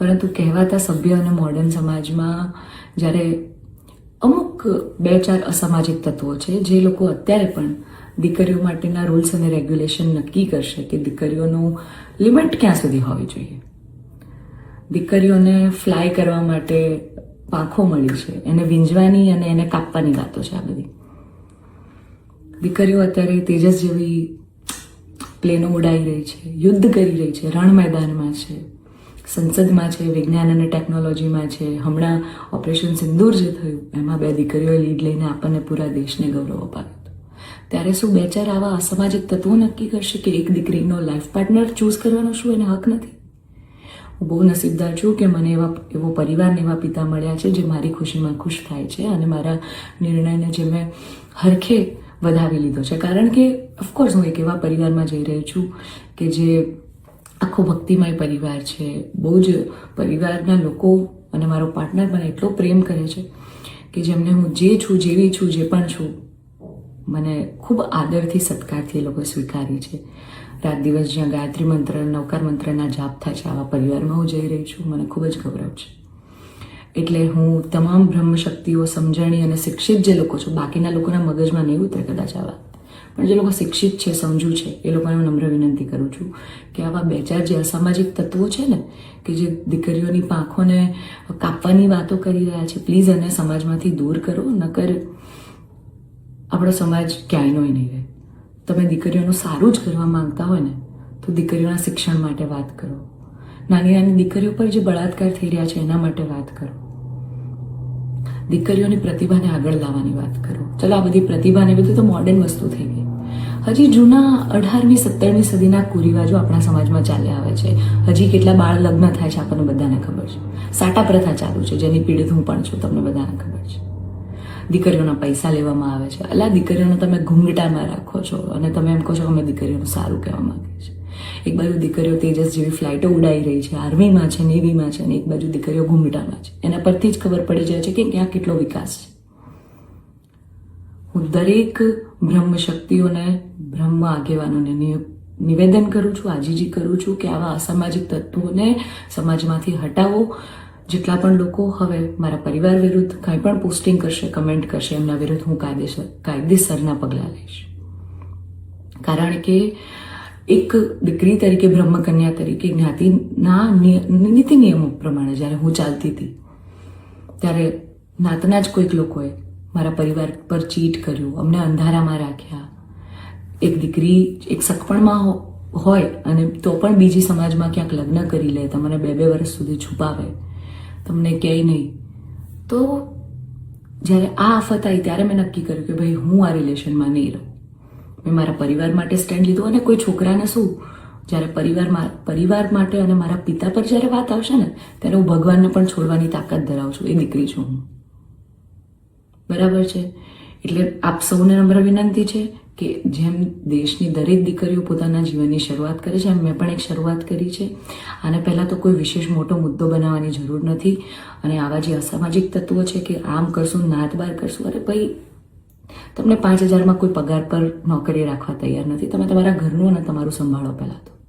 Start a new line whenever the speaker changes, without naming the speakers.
પરંતુ કહેવાતા સભ્ય અને મોડર્ન સમાજમાં જ્યારે અમુક બે ચાર અસામાજિક તત્વો છે, જે લોકો અત્યારે પણ દીકરીઓ માટેના રૂલ્સ અને રેગ્યુલેશન નક્કી કરશે કે દીકરીઓનું લિમિટ ક્યાં સુધી હોવી જોઈએ. દીકરીઓને ફ્લાય કરવા માટે પાંખો મળી છે, એને વીંજવાની અને એને કાપવાની વાતો છે આ બધી. દીકરીઓ અત્યારે તેજસ જેવી પ્લેનો ઉડાઈ રહી છે, યુદ્ધ કરી રહી છે, રણ મેદાનમાં છે. સંસદમાં છે, વિજ્ઞાન અને ટેકનોલોજીમાં છે. હમણાં ઓપરેશન સિંદૂર જે થયું, એમાં બે દીકરીઓએ લીડ લઈને આપણને પૂરા દેશને ગૌરવ અપાવ્યું ત્યારે શું બે ચાર આવા અસામાજિક તત્વો નક્કી કરશે કે એક દીકરીનો લાઈફ પાર્ટનર ચૂઝ કરવાનો શું એને હક નથી? હું બહુ નસીબદાર છું કે મને એવા, એવો પરિવાર એવા પિતા મળ્યા છે જે મારી ખુશીમાં ખુશ થાય છે અને મારા નિર્ણયને જે મેં હરખે વધાવી લીધો છે. કારણ કે ઓફકોર્સ હું એક એવા પરિવારમાં જઈ રહી છું કે જે આખો ભક્તિમય પરિવાર છે. બહુ જ પરિવારના લોકો અને મારો પાર્ટનર મને એટલો પ્રેમ કરે છે કે જેમને હું જે છું, જેવી છું, જે પણ છું, મને ખૂબ આદરથી સત્કારથી એ લોકો સ્વીકારી છે. રાત દિવસ જ્યાં ગાયત્રી મંત્ર, નવકાર મંત્રના જાપ થાય છે, આવા પરિવારમાં હું જઈ રહી છું. મને ખૂબ જ ગૌરવ છે. એટલે હું તમામ બ્રહ્મશક્તિઓ, સમજણી અને શિક્ષિત જે લોકો છો, બાકીના લોકોના મગજમાં નહીં ઉતરે કદાચ આવા. પણ જે લોકો શિક્ષિત છે, સમજુ છે, એ લોકોને હું નમ્ર વિનંતી કરું છું કે આવા બે ચાર જે અસામાજિક તત્વો છે ને, કે જે દીકરીઓની પાંખોને કાપવાની વાતો કરી રહ્યા છે, પ્લીઝ એને સમાજમાંથી દૂર કરો, નકર આપણો સમાજ ક્યાંયનો નહીં રહે. તમે દીકરીઓનું સારું જ કરવા માંગતા હોય ને, તો દીકરીઓના શિક્ષણ માટે વાત કરો. નાની નાની દીકરીઓ પર જે બળાત્કાર થઈ રહ્યા છે, એના માટે વાત કરો. દીકરીઓની પ્રતિભાને આગળ લાવવાની વાત કરો. ચલો, આ બધી પ્રતિભાને બધું તો મોડર્ન વસ્તુ થઈ ગઈ. હજી જૂના અઢારમી, સત્તરમી સદીના કુરિવાજો આપણા સમાજમાં ચાલ્યા આવે છે. હજી કેટલા બાળ લગ્ન થાય છે આપણને બધાને ખબર છે. સાટા પ્રથા ચાલુ છે, જેની પીડિત હું પણ છું, તમને બધાને ખબર છે. દીકરીઓના પૈસા લેવામાં આવે છે. અલા, દીકરીઓને તમે ઘૂંઘટામાં રાખો છો અને તમે એમ કહો છો અમે દીકરીઓનું સારું કહેવા માંગીએ છીએ. એક બાજુ દીકરીઓ તેજસ જેવી ફ્લાઇટો ઉડાઈ રહી છે, આર્મીમાં છે, નેવીમાં છે અને એક બાજુ દીકરીઓ ઘૂંઘટામાં છે. એના પરથી જ ખબર પડી જાય છે કે ક્યાં કેટલો વિકાસ છે. હું દરેક બ્રહ્મ શક્તિઓને બ્રહ્મ આગેવાનોને નિવેદન કરું છું, આજીજી કરું છું કે આવા અસામાજિક તત્વોને સમાજમાંથી હટાવો. જેટલા પણ લોકો હવે મારા પરિવાર વિરુદ્ધ કંઈ પણ પોસ્ટિંગ કરશે, કમેન્ટ કરશે, એમના વિરુદ્ધ હું કાયદેસર, કાયદેસરના પગલાં લઈશ. કારણ કે એક દીકરી તરીકે, બ્રહ્મકન્યા તરીકે જ્ઞાતિના નીતિ નિયમો પ્રમાણે જ્યારે હું ચાલતી હતી, ત્યારે નાતના જ કોઈક લોકોએ મારા પરિવાર પર ચીટ કર્યું, અમને અંધારામાં રાખ્યા. એક દીકરી, એક સગપણમાં હોય અને તો પણ બીજી સમાજમાં ક્યાંક લગ્ન કરી લે તમને બે બે વર્ષ સુધી છુપાવે. તમને કહે નહીં. તો જ્યારે આ આફત આવી, ત્યારે મેં નક્કી કર્યું કે ભાઈ, હું આ રિલેશનમાં નહીં રહું. મેં મારા પરિવાર માટે સ્ટેન્ડ લીધું અને કોઈ છોકરાને શું? જ્યારે પરિવારમાં પરિવાર માટે અને મારા પિતા પર જ્યારે વાત આવશે ને, ત્યારે હું ભગવાનને પણ છોડવાની તાકાત ધરાવું છું. એ દીકરી છું હું. બરાબર છે? એટલે આપ સૌને નમ્ર વિનંતી છે કે જેમ દેશની દરેક દીકરીઓ પોતાના જીવનની શરૂઆત કરે છે, એમ મેં પણ એક શરૂઆત કરી છે. આને પહેલાં તો કોઈ વિશેષ મોટો મુદ્દો બનાવવાની જરૂર નથી. અને આવા જે અસામાજિક તત્વો છે કે આમ કરશું, નાત બાર કરશું, અરે ભાઈ, તમને પાંચ હજારમાં કોઈ પગાર પર નોકરી રાખવા તૈયાર નથી. તમે તમારા ઘરનું અને તમારું સંભાળો પહેલાં તો.